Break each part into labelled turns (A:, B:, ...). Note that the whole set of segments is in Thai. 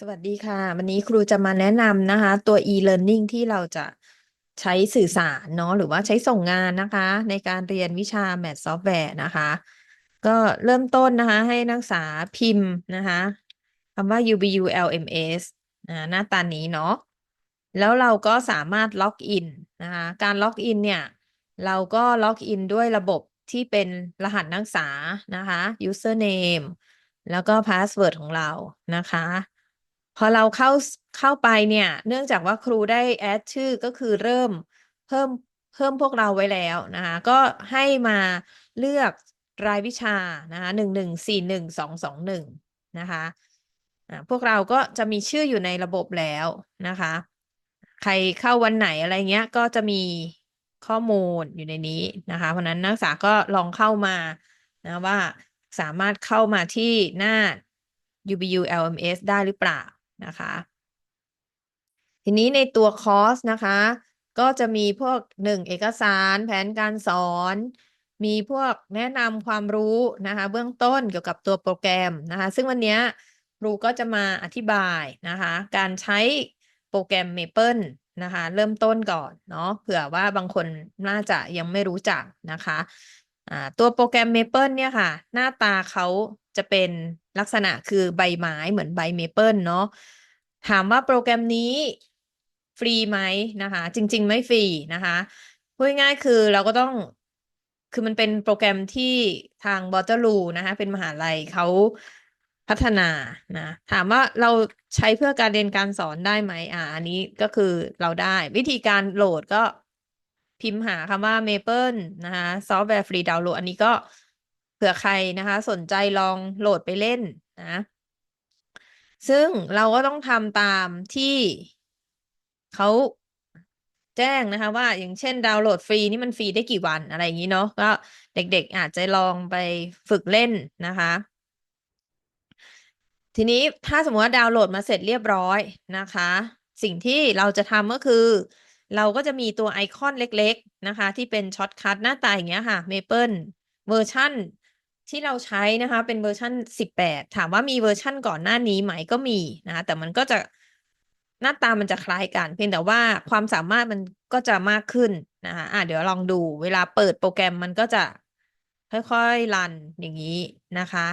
A: สวัสดีค่ะ วันนี้ครูจะมาแนะนำนะคะ ตัว e-learning ที่เราจะใช้สื่อสารเนาะหรือว่าใช้ส่งงานนะคะ ในการเรียนวิชา Math Software นะคะ ก็เริ่มต้นนะคะ ให้นักศึกษาพิมพ์นะคะคำว่า UBU LMS นะหน้าตานี้เนาะแล้วเราก็สามารถล็อกอินนะคะการล็อกอินเนี่ย เราก็ล็อกอินด้วยระบบที่เป็นรหัสนักศึกษานะคะ username แล้วก็ password ของเรานะคะ พอเราเข้าเข้าไปเนี่ย เนื่องจากว่าครูได้แอดชื่อก็คือเริ่มเพิ่มเพิ่มพวกเราไว้แล้วนะคะก็ให้มาเลือกรายวิชานะคะหนึ่งหนึ่งสี่หนึ่งสองสองหนึ่งนะคะพวกเราก็จะมีชื่ออยู่ในระบบแล้วนะคะ ใครเข้าวันไหนอะไรเงี้ย ก็จะมีข้อมูลอยู่ในนี้นะคะ เพราะนั้นนักศึกษาก็ลองเข้ามานะว่าสามารถเข้ามาที่หน้า UBU LMS ได้หรือเปล่า นะคะ ทีนี้ในตัวคอร์สนะคะ ก็จะมีพวกหนึ่งเอกสารแผนการสอน มีพวกแนะนำความรู้นะคะ เบื้องต้นเกี่ยวกับตัวโปรแกรมนะคะ ซึ่งวันนี้ครูก็จะมาอธิบายนะคะ การใช้โปรแกรม Maple นะคะ เริ่มต้นก่อนเนาะเผื่อว่าบางคนน่าจะยังไม่รู้จักนะคะตัวโปรแกรม Maple เนี่ยค่ะ หน้าตาเขา จะเป็นลักษณะคือใบไม้เหมือนใบ Maple เนาะถามว่าโปรแกรมนี้ฟรีไหมนะคะ จริง ๆ ไม่ฟรีนะคะพูดง่ายๆคือเราก็ต้องคือมันเป็นโปรแกรมที่ทางบอเ r อรูนะคะ เป็นมหาลัยเขาพัฒนานะ ถามว่าเราใช้เพื่อการเรียนการสอนได้ไหมอ่าอันนี้ก็คือเราได้ วิธีการโหลดก็พิมพ์หาคำว่า Maple นะคะซอฟต์แวร์ฟรีดาวน์โหลด อันนี้ก็ เผื่อใครนะคะ สนใจลองโหลดไปเล่นนะ ซึ่งเราก็ต้องทำตามที่เขาแจ้งนะคะ ว่าอย่างเช่นดาวน์โหลดฟรีนี่มันฟรีได้กี่วันอะไรอย่างนี้เนาะก็เด็กๆอาจจะลองไปฝึกเล่นนะคะ ทีนี้ถ้าสมมติว่าดาวน์โหลดมาเสร็จเรียบร้อยนะคะ สิ่งที่เราจะทำก็คือ เราก็จะมีตัวไอคอนเล็ก ๆ นะคะ ที่เป็นช็อตคัทหน้าตาอย่างเงี้ยค่ะ Maple เวอร์ชัน ที่เราใช้นะคะ เป็นเวอร์ชัน18 ถามว่ามีเวอร์ชันก่อนหน้านี้ไหมก็มีนะะแต่มันก็จะหน้าตามันจะคล้ายกัน เพียงแต่ว่าความสามารถมันก็จะมากขึ้นนะคะอะเดี๋ยวลองดูเวลาเปิดโปรแกรมมันก็จะค่อยๆรันอย่างนี้นะคะ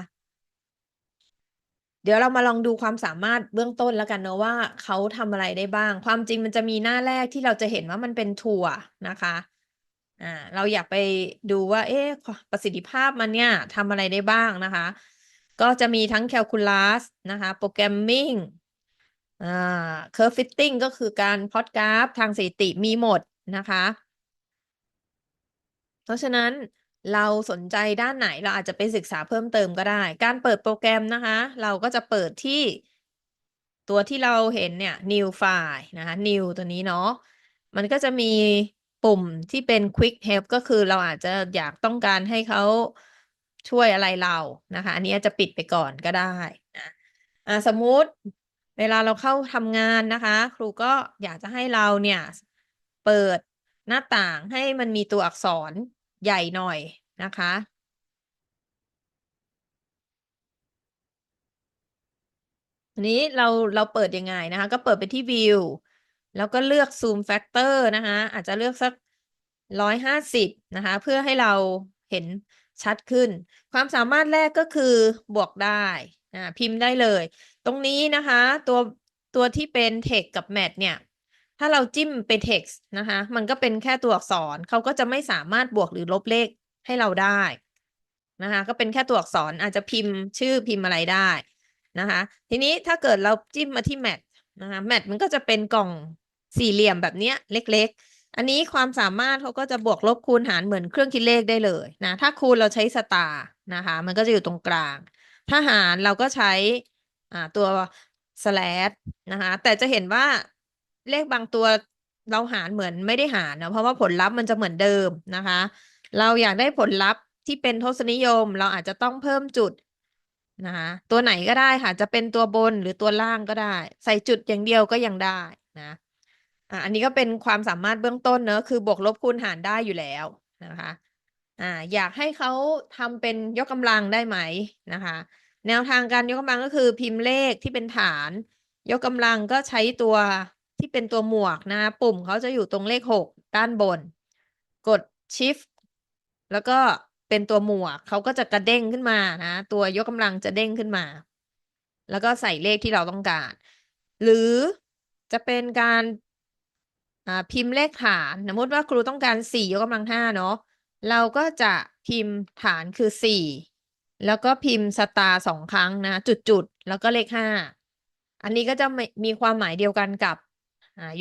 A: เดี๋ยวเรามาลองดูความสามารถเบื้องต้นแล้วกันเนะว่าเขาทำอะไรได้บ้าง ความจริงมันจะมีหน้าแรกที่เราจะเห็นว่ามันเป็นทัวร์นะคะ อ่าเราอยากไปดูว่า เอ๊ะประสิทธิภาพมันเนี่ยทำอะไรได้บ้างนะคะ ก็จะมีทั้งแคลคูลัสนะคะโปรแกรมมิ่งอ่าเคอร์ฟิตติ้งก็คือการพอดกราฟทางสถิติมีหมดนะคะ เพราะฉะนั้นเราสนใจด้านไหนเราอาจจะไปศึกษาเพิ่มเติมก็ได้ การเปิดโปรแกรมนะคะ เราก็จะเปิดที่ตัวที่เราเห็นเนี่ย new file นะคะ new ตัวนี้เนาะมันก็จะมี ปุ่มที่เป็น quick help ก็คือเราอาจจะอยากต้องการให้เขาช่วยอะไรเรานะคะ อันนี้จะปิดไปก่อนก็ได้นะอ่าสมมุติเวลาเราเข้าทำงานนะคะ ครูก็อยากจะให้เราเนี่ยเปิดหน้าต่างให้มันมีตัวอักษรใหญ่หน่อยนะคะอันนี้เราเราเปิดยังไงนะคะ ก็เปิดไปที่ view แล้วก็เลือก zoom factor นะคะอาจจะเลือกสักร้อยห้าสิบนะคะเพื่อให้เราเห็นชัดขึ้น ความสามารถแรกก็คือบวกได้นะพิมพ์ได้เลย ตรงนี้นะคะตัวตัวที่เป็น text กับ math เนี่ย ถ้าเราจิ้มเป็น text นะคะ มันก็เป็นแค่ตัวอักษรเขาก็จะไม่สามารถบวกหรือลบเลขให้เราได้นะคะ ก็เป็นแค่ตัวอักษรอาจจะพิมพ์ชื่อพิมพ์อะไรได้นะคะ ทีนี้ถ้าเกิดเราจิ้มมาที่ math นะคะ math มันก็จะเป็นกล่อง สี่เหลี่ยมแบบเนี้ยเล็ก ๆ อันนี้ความสามารถเขาก็จะบวกลบคูณหารเหมือนเครื่องคิดเลขได้เลยนะถ้าคูณเราใช้สตาร์นะคะ มันก็จะอยู่ตรงกลาง ถ้าหารเราก็ใช้อ่าตัว slash นะคะแต่จะเห็นว่าเลขบางตัวเราหารเหมือนไม่ได้หารนะเพราะว่าผลลัพธ์มันจะเหมือนเดิมนะคะ เราอยากได้ผลลัพธ์ที่เป็นทศนิยม เราอาจจะต้องเพิ่มจุดนะคะตัวไหนก็ได้ค่ะ จะเป็นตัวบนหรือตัวล่างก็ได้ ใส่จุดอย่างเดียวก็ยังได้นะ อ่าอันนี้ก็เป็นความสามารถเบื้องต้นเนอะคือบวกลบคูณหารได้อยู่แล้วนะคะอ่าอยากให้เขาทำเป็นยกกำลังได้ไหมนะคะ แนวทางการยกกำลังก็คือพิมพ์เลขที่เป็นฐาน ยกกำลังก็ใช้ตัวที่เป็นตัวหมวกนะปุ่มเขาจะอยู่ตรงเลขหกด้านบน กด shift แล้วก็เป็นตัวหมวกเขาก็จะกระเด้งขึ้นมานะตัวยกกำลังจะเด้งขึ้นมา แล้วก็ใส่เลขที่เราต้องการ หรือจะเป็นการ พิมพ์เลขฐานสมมติว่าครูต้องการสี่ยกกำลังห้าเนาะเราก็จะพิมพ์ฐานคือสี่แล้วก็พิมพ์สตาร์สองครั้งนะ จุดๆ แล้วก็เลขห้าอันนี้ก็จะมีความหมายเดียวกันกับ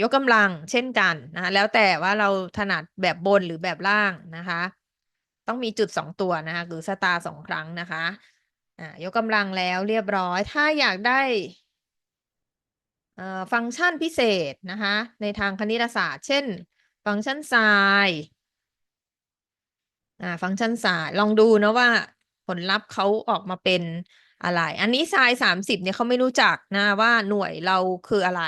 A: ยกกำลังเช่นกันนะแล้วแต่ว่าเราถนัดแบบบนหรือแบบล่างนะคะ ต้องมีจุดสองตัวนะคะหรือสตาร์สองครั้งนะคะยกกำลังแล้วเรียบร้อย ถ้าอยากได้ ฟังก์ชันพิเศษนะคะในทางคณิตศาสตร์ เช่น ฟังก์ชันไซน์อ่าฟังก์ชันไซน์ลองดูนะว่าผลลัพธ์เขาออกมาเป็นอะไร อันนี้ไซน์สามสิบเนี่ยเขาไม่รู้จักนะว่าหน่วยเราคืออะไร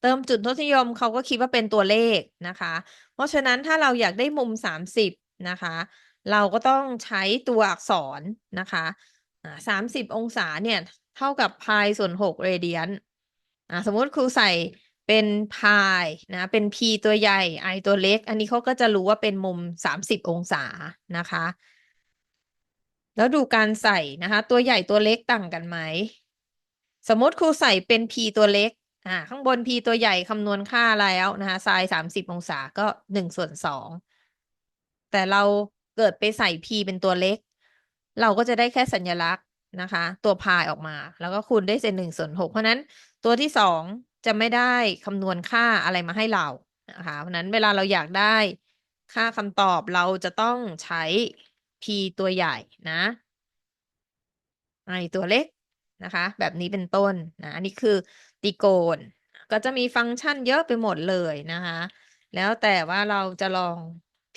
A: เติมจุดทศนิยมเขาก็คิดว่าเป็นตัวเลขนะคะ เพราะฉะนั้นถ้าเราอยากได้มุมสามสิบนะคะ เราก็ต้องใช้ตัวอักษรนะคะสามสิบองศาเนี่ย เท่ากับพายส่วนหกเรเดียน อ่าสมมติครูใส่เป็นพายนะเป็น p ตัวใหญ่ i ตัวเล็ก อันนี้เขาก็จะรู้ว่าเป็นมุมสามสิบองศานะคะ แล้วดูการใส่นะคะ ตัวใหญ่ตัวเล็กต่างกันไหม สมมติครูใส่เป็น p ตัวเล็กอ่าข้างบน p ตัวใหญ่คำนวณค่าแล้วนะคะไซน์สามสิบองศาก็หนึ่งส่วนสองแต่เราเกิดไปใส่ p เป็นตัวเล็ก เราก็จะได้แค่สัญลักษณ์นะคะ ตัวพายออกมา แล้วก็คูณได้เศษหนึ่งส่วนหกเพราะนั้น ตัวที่สองจะไม่ได้คำนวณค่าอะไรมาให้เรานะคะเพราะนั้นเวลาเราอยากได้ค่าคำตอบเราจะต้องใช้ p ตัวใหญ่นะ i ตัวเล็กนะคะ แบบนี้เป็นต้นนะอันนี้คือตีโกณก็จะมีฟังก์ชันเยอะไปหมดเลยนะคะ แล้วแต่ว่าเราจะลอง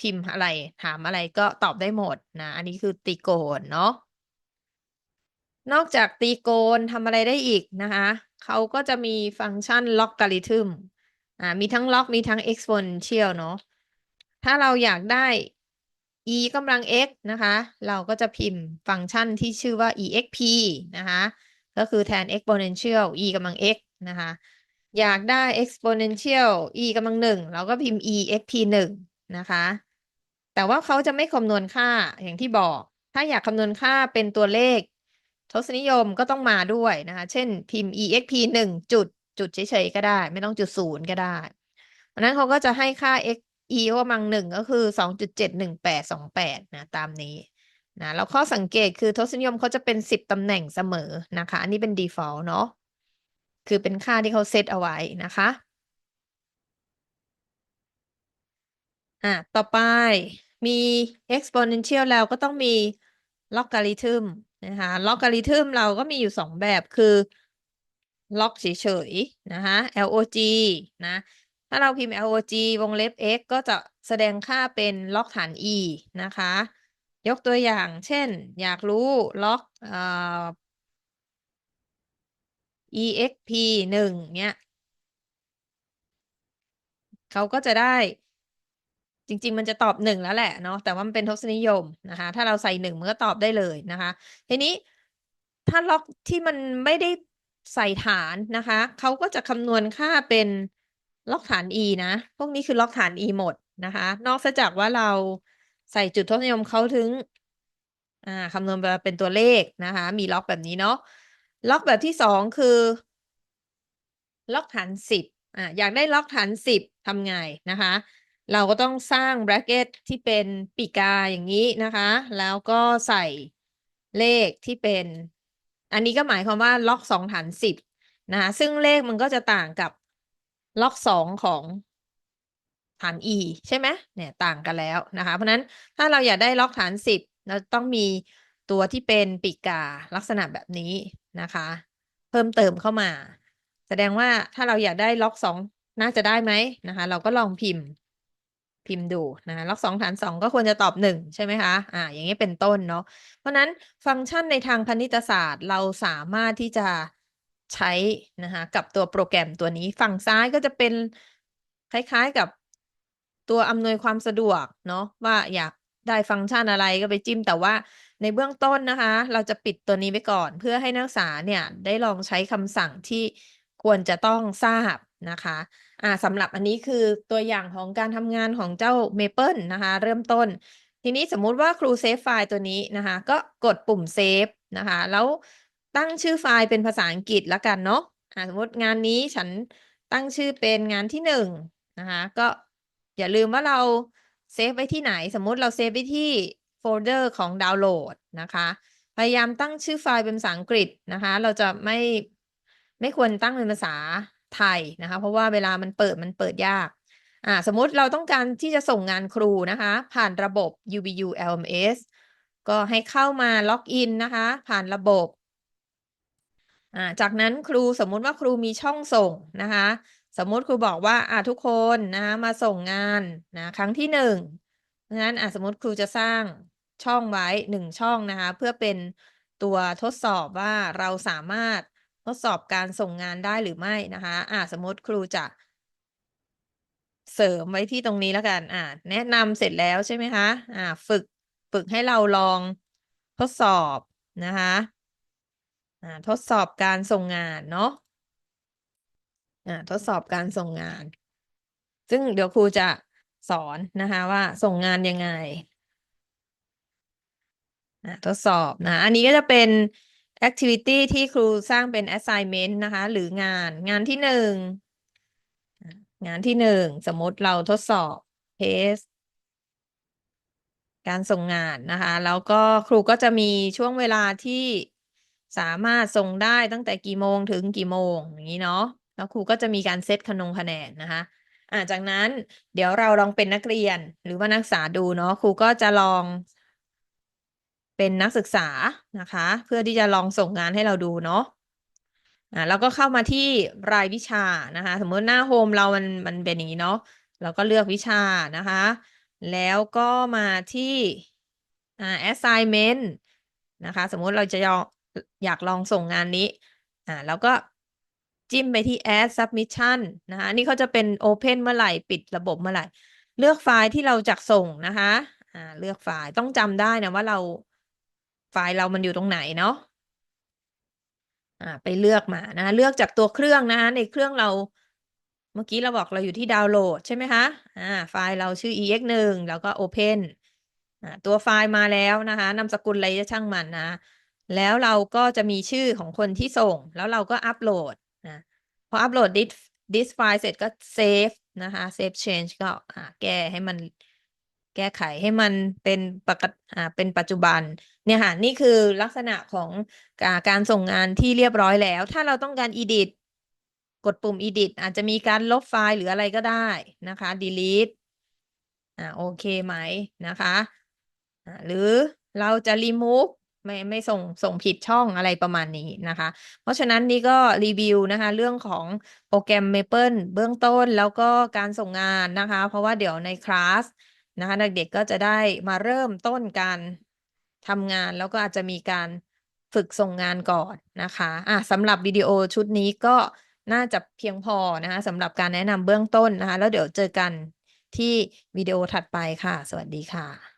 A: พิมพ์อะไรถามอะไรก็ตอบได้หมดนะ อันนี้คือตีโกณเนาะ นอกจากตีโกณทำอะไรได้อีกนะคะ เขาก็จะมีฟังก์ชันล็อกการิทึมอ่ามีทั้งล็อกมีทั้ง exponential เนาะถ้าเราอยากได้ e กำลัง x นะคะ เราก็จะพิมพ์ฟังก์ชันที่ชื่อว่า exp นะคะ ก็คือแทน exponential e กำลัง x นะคะ อยากได้ exponential e กำลังหนึ่งเราก็พิมพ์ exp หนึ่งนะคะ แต่ว่าเขาจะไม่คำนวณค่าอย่างที่บอก ถ้าอยากคำนวณค่าเป็นตัวเลข ทศนิยมก็ต้องมาด้วยนะคะ เช่นพิมพ์ exp หนึ่งจุดจุดเฉยๆก็ได้ ไม่ต้องจุดศูนย์ก็ได้เพราะนั้นเขาก็จะให้ค่า x e กำลังหนึ่งก็คือสองจุดเจ็ดหนึ่งแปดสองแปดนะตามนี้นะแล้วข้อสังเกตคือทศนิยมเขาจะเป็นสิบตำแหน่งเสมอนะคะ อันนี้เป็น default เนาะคือเป็นค่าที่เขาเซตเอาไว้นะคะอะต่อไปมี exponential แล้วก็ต้องมี logarithm นะคะ logarithm เราก็มีอยู่สองแบบคือ log เฉยๆนะคะ log นะ ถ้าเราพิมพ์ log วงเล็บ x ก็จะแสดงค่าเป็น log ฐาน e นะคะ ยกตัวอย่างเช่น อยากรู้ log เอ่อ exp หนึ่งเนี้ยเขาก็จะได้ จริง ๆ มันจะตอบหนึ่งแล้วแหละเนาะแต่ว่ามันเป็นทศนิยมนะคะ ถ้าเราใส่หนึ่งมันก็ตอบได้เลยนะคะ ทีนี้ถ้าล็อกที่มันไม่ได้ใส่ฐานนะคะเขาก็จะคำนวณค่าเป็นล็อกฐาน e นะ พวกนี้คือล็อกฐาน e หมดนะคะ นอกจากว่าเราใส่จุดทศนิยมเขาถึงอ่าคำนวณมาเป็นตัวเลขนะคะ มีล็อกแบบนี้เนาะล็อกแบบที่สองคือ ล็อกฐานสิบอ่าอยากได้ล็อกฐานสิบทำไงนะคะ เราก็ต้องสร้าง bracket ที่เป็นปีกาอย่างนี้นะคะ แล้วก็ใส่เลขที่เป็น อันนี้ก็หมายความว่าล็อกสองฐานสิบนะคะซึ่งเลขมันก็จะต่างกับล็อกสองของฐาน e ใช่ไหมเนี่ยต่างกันแล้วนะคะ เพราะนั้นถ้าเราอยากได้ล็อกฐานสิบเราต้องมีตัวที่เป็นปีกาลักษณะแบบนี้นะคะ เพิ่มเติมเข้ามา แสดงว่าถ้าเราอยากได้ล็อกสองน่าจะได้ไหมนะคะ เราก็ลองพิมพ์ พิมพ์ดูนะล็อกสองฐานสองก็ควรจะตอบหนึ่งใช่ไหมคะอ่าอย่างนี้เป็นต้นเนาะเพราะนั้นฟังก์ชันในทางคณิตศาสตร์เราสามารถที่จะใช้นะคะกับตัวโปรแกรมตัวนี้ฝั่งซ้ายก็จะเป็นคล้ายๆกับตัวอำนวยความสะดวกเนาะว่าอยากได้ฟังก์ชันอะไรก็ไปจิ้มแต่ว่าในเบื้องต้นนะคะ เราจะปิดตัวนี้ไว้ก่อน เพื่อให้นักศึกษาเนี่ยได้ลองใช้คำสั่งที่คควรจะต้องทราบนะคะ อ่าสำหรับอันนี้คือตัวอย่างของการทำงานของเจ้า Maple นะคะ เริ่มต้น ทีนี้สมมุติว่าครูเซฟไฟล์ตัวนี้นะคะ ก็กดปุ่มเซฟนะคะ แล้วตั้งชื่อไฟล์เป็นภาษาอังกฤษล้วกันเนาะอ่าสมมติงานนี้ฉันตั้งชื่อเป็นงานที่หนึ่งนะคะก็อย่าลืมว่าเราเซฟไว้ที่ไหน สมมุติเราเซฟไว้ที่โฟลเดอร์ของดาวน์โหลดนะคะ พยายามตั้งชื่อไฟล์เป็นภาษาอังกฤษนะคะ เราจะไม่ไม่ควรตั้งเป็นภาษา ไทยนะคะ เพราะว่าเวลามันเปิดมันเปิดยากอ่าสมมุติเราต้องการที่จะส่งงานครูนะคะ ผ่านระบบ UBU LMS ก็ให้เข้ามาล็อกอินนะคะ ผ่านระบบอ่าจากนั้นครูสมมุติว่าครูมีช่องส่งนะคะ สมมุติครูบอกว่าอ่าทุกคนนะคะมาส่งงานนะครั้งที่หนึ่งเพราะฉะนั้นอ่าสมมติครูจะสร้างช่องไว้หนึ่งช่องนะคะ เพื่อเป็นตัวทดสอบว่าเราสามารถ ทดสอบการส่งงานได้หรือไม่นะคะ อ่าสมมติครูจะ เสริมไว้ที่ตรงนี้แล้วกัน อ่า แนะนำเสร็จแล้วใช่ไหมคะ อ่า ฝึกฝึกให้เราลองทดสอบนะคะอ่าทดสอบการส่งงานเนาะอ่าทดสอบการส่งงาน ซึ่งเดี๋ยวครูจะสอนนะคะว่าส่งงานยังไงอ่าทดสอบนะ อันนี้ก็จะเป็น activity ที่ครูสร้างเป็น assignment นะคะ หรืองานงานที่หนึ่งงานที่หนึ่งสมมติเราทดสอบ test การส่งงานนะคะ แล้วก็ครูก็จะมีช่วงเวลาที่สามารถส่งได้ตั้งแต่กี่โมงถึงกี่โมงอย่างนี้เนาะแล้วครูก็จะมีการเซตคะนงคะแนนนะคะอ่าจากนั้นเดี๋ยวเราลองเป็นนักเรียนหรือว่านักศึกษาดูเนาะครูก็จะลอง เป็นนักศึกษานะคะ เพื่อที่จะลองส่งงานให้เราดูเนาะอ่าแล้วก็เข้ามาที่รายวิชานะคะ สมมติหน้าโฮมเรามันมันเป็นอย่างนี้เนาะเราก็เลือกวิชานะคะ แล้วก็มาที่อ่า assignment นะคะ สมมติเราจะยองอยากลองส่งงานนี้อ่าแล้วก็จิ้มไปที่ add submission นะคะนนี้เขาจะเป็น open เมื่อไหร่ปิดระบบเมื่อไหร่ เลือกไฟล์ที่เราจะส่งนะคะอ่าเลือกไฟล์ต้องจำได้นะว่าเรา ไฟล์เรามันอยู่ตรงไหนเนาะอ่าไปเลือกมานะ เลือกจากตัวเครื่องนะในเครื่องเราเมื่อกี้เราบอกเราอยู่ที่ดาวน์โหลดใช่ไหมคะอ่าไฟล์เราชื่อ ex หนึ่งแล้วก็ open อ่าตัวไฟล์มาแล้วนะคะนามสกุลอะไรจะช่างมันนะ แล้วเราก็จะมีชื่อของคนที่ส่ง แล้วเราก็อัปโหลดนะพออัปโหลด this this ไฟล์เสร็จก็ save นะคะ save change ก็อ่าแก้ให้มัน แก้ไขให้มันเป็นปกติอ่าเป็นปัจจุบันเนี่ยค่ะนี่คือลักษณะของการการส่งงานที่เรียบร้อยแล้ว ถ้าเราต้องการ edit กดปุ่ม edit อาจจะมีการลบไฟล์หรืออะไรก็ได้นะคะ delete อ่าโอเคไหมนะคะอ่าหรือเราจะ remove ไม่ไม่ส่งส่งผิดช่องอะไรประมาณนี้นะคะ เพราะฉะนั้นนี่ก็รีวิวนะคะ เรื่องของโปรแกรม Maple เบื้องต้นแล้วก็การส่งงานนะคะ เพราะว่าเดี๋ยวในคลาส นะคะเด็กๆก็จะได้มาเริ่มต้นการทำงานแล้วก็อาจจะมีการฝึกส่งงานก่อนนะคะอะสำหรับวิดีโอชุดนี้ก็น่าจะเพียงพอนะคะสำหรับการแนะนำเบื้องต้นนะคะ แล้วเดี๋ยวเจอกันที่วิดีโอถัดไปค่ะ สวัสดีค่ะ